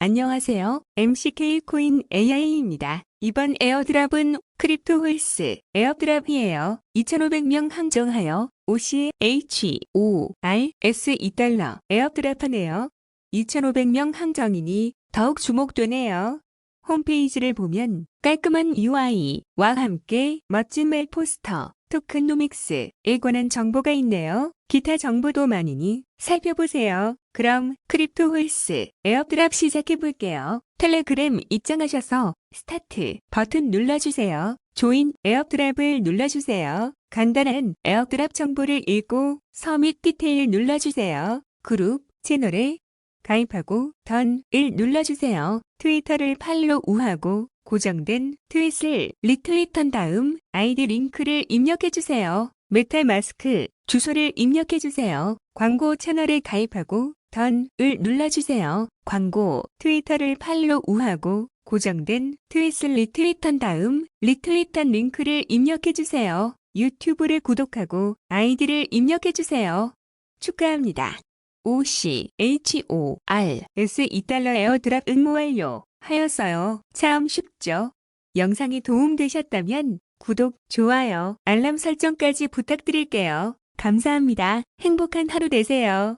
안녕하세요. MCK 코인 AI입니다. 이번 에어드랍은 크립토 홀스 에어드랍이에요. 2,500명 항정하여 OCH, O, R, S 2달러 에어드랍하네요. 2,500명 항정이니 더욱 주목되네요. 홈페이지를 보면 깔끔한 UI와 함께 멋진 메일 포스터, 토큰노믹스에 관한 정보가 있네요. 기타 정보도 많으니 살펴보세요. 그럼 크립토 홀스 에어드랍 시작해 볼게요. 텔레그램 입장하셔서 스타트 버튼 눌러주세요. 조인 에어드랍을 눌러주세요. 간단한 에어드랍 정보를 읽고 서밋 디테일 눌러주세요. 그룹 채널에 가입하고 던을 눌러주세요. 트위터를 팔로우하고 고정된 트윗을 리트윗한 다음 아이디 링크를 입력해주세요. 메탈마스크 주소를 입력해주세요. 광고 채널에 가입하고 던을 눌러주세요. 광고 트위터를 팔로우하고 고정된 트윗을 리트윗한 다음 리트윗한 링크를 입력해주세요. 유튜브를 구독하고 아이디를 입력해주세요. 축하합니다. OC, HO, R, S 2달러 에어드랍 응모 완료 하였어요. 참 쉽죠? 영상이 도움되셨다면 구독, 좋아요, 알람 설정까지 부탁드릴게요. 감사합니다. 행복한 하루 되세요.